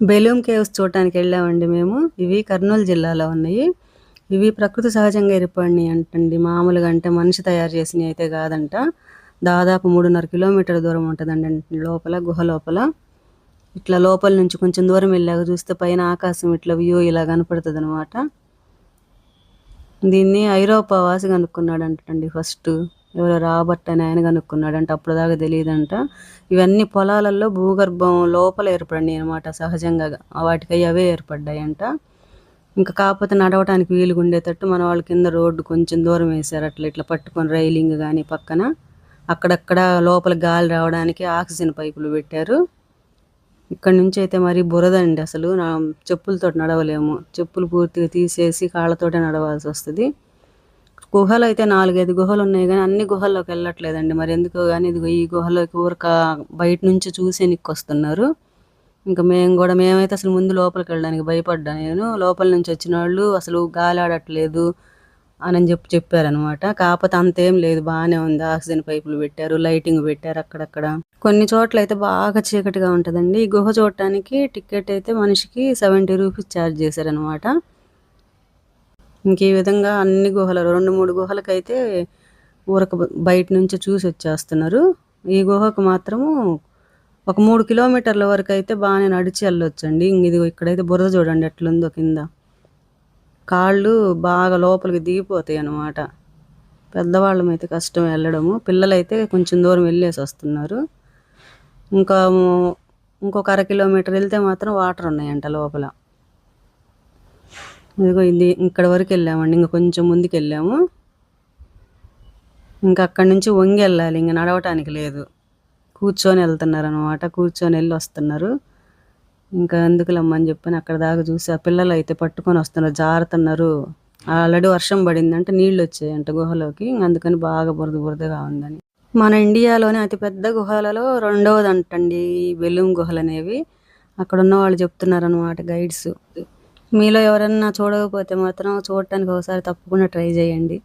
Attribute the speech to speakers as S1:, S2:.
S1: Belum caves చూడటానికి వెళ్ళామండి మేము. ఇవి కర్నూలు జిల్లాలో ఉన్నాయి. ఇవి ప్రకృతి సహజంగా ఏర్పడినవి అంటండి. మామూలుగా అంటే మనిషి తయారు చేసినవి అయితే కాదంట. దాదాపు మూడున్నర కిలోమీటర్ దూరం ఉంటుందండి లోపల గుహ లోపల. ఇట్లా లోపల నుంచి కొంచెం దూరం వెళ్ళాక చూస్తే పైన ఆకాశం ఇట్లా వ్యూ ఇలా కనపడుతుంది అనమాట దీన్ని ఐరోపా వాసి కనుక్కున్నాడు అంటండి ఫస్ట్. ఎవరో రాబర్ట్ అని ఆయన కనుక్కున్నాడంట అప్పుడు దాకా తెలియదంట. ఇవన్నీ పొలాలలో భూగర్భం లోపల ఏర్పడినాయి అనమాట సహజంగా. వాటికి అవే ఏర్పడ్డాయంట. ఇంకా కాకపోతే నడవటానికి వీలుగా ఉండేటట్టు మన వాళ్ళ కింద రోడ్డు కొంచెం దూరం వేశారు. అట్లా ఇట్లా పట్టుకొని రైలింగ్ కానీ పక్కన అక్కడక్కడ లోపల గాలి రావడానికి ఆక్సిజన్ పైపులు పెట్టారు. ఇక్కడ నుంచి అయితే మరి బురద అండి అసలు. నా చెప్పులతో నడవలేము. చెప్పులు పూర్తిగా తీసేసి కాళ్ళతోటే నడవాల్సి వస్తుంది. గుహలు అయితే నాలుగైదు గుహలు ఉన్నాయి కానీ అన్ని గుహల్లోకి వెళ్ళట్లేదండి. మరి ఎందుకో కానీ ఇదిగో ఈ గుహలోకి ఊరక బయట నుంచి చూసే వస్తున్నారు ఇంకా మేము కూడా మేమైతే అసలు ముందు లోపలికి వెళ్ళడానికి భయపడ్డా నేను లోపల నుంచి వచ్చిన వాళ్ళు అసలు గాలి ఆడట్లేదు అని చెప్పి చెప్పారనమాట కాకపోతే అంతేం లేదు బాగానే ఉంది. ఆక్సిజన్ పైపులు పెట్టారు లైటింగ్ పెట్టారు అక్కడక్కడ. కొన్ని చోట్ల అయితే బాగా చీకటిగా ఉంటుందండి. ఈ గుహ చూడటానికి టికెట్ అయితే మనిషికి సెవెంటీ రూపీస్ ఛార్జ్ చేశారనమాట ఇంక ఈ విధంగా అన్ని గుహలు రెండు మూడు గుహలకైతే ఊరక బయట నుంచి చూసి వచ్చేస్తున్నారు. ఈ గుహకు మాత్రము ఒక మూడు కిలోమీటర్ల వరకు అయితే బాగానే నడిచి వెళ్ళొచ్చండి. ఇది ఇక్కడైతే బురద చూడండి ఎట్లుందో కింద. కాళ్ళు బాగా లోపలికి దిగిపోతాయి అన్నమాట. పెద్దవాళ్ళం అయితే కష్టం వెళ్ళడము. పిల్లలైతే కొంచెం దూరం వెళ్ళేసి వస్తున్నారు. ఇంకా ఇంకొక అర కిలోమీటర్ వెళ్తే మాత్రం వాటర్ ఉన్నాయంట లోపల. ఇదిగో ఇది ఇక్కడ వరకు వెళ్ళామండి. ఇంకా కొంచెం ముందుకు వెళ్ళాము. ఇంకా అక్కడి నుంచి వంగి వెళ్ళాలి. ఇంకా నడవటానికి లేదు. కూర్చొని వెళ్తున్నారు అనమాట కూర్చొని వెళ్ళి వస్తున్నారు. ఇంకా ఎందుకు లమ్మని చెప్పని అక్కడ దాకా చూసి ఆ పిల్లలు అయితే పట్టుకొని వస్తున్నారు. జారుతున్నారు. ఆల్రెడీ వర్షం పడిందంటే నీళ్ళు వచ్చాయంట గుహలోకి. అందుకని బాగా బురద బురదగా ఉందని. మన ఇండియాలోనే అతిపెద్ద గుహలలో రెండవది అంటండి ఈ బెలూమ్ గుహలు అనేవి అక్కడ ఉన్న వాళ్ళు చెప్తున్నారు అనమాట గైడ్స్. మీలో ఎవరన్నా చూడకపోతే మాత్రం చూడటానికి ఒకసారి తప్పకుండా ట్రై చేయండి.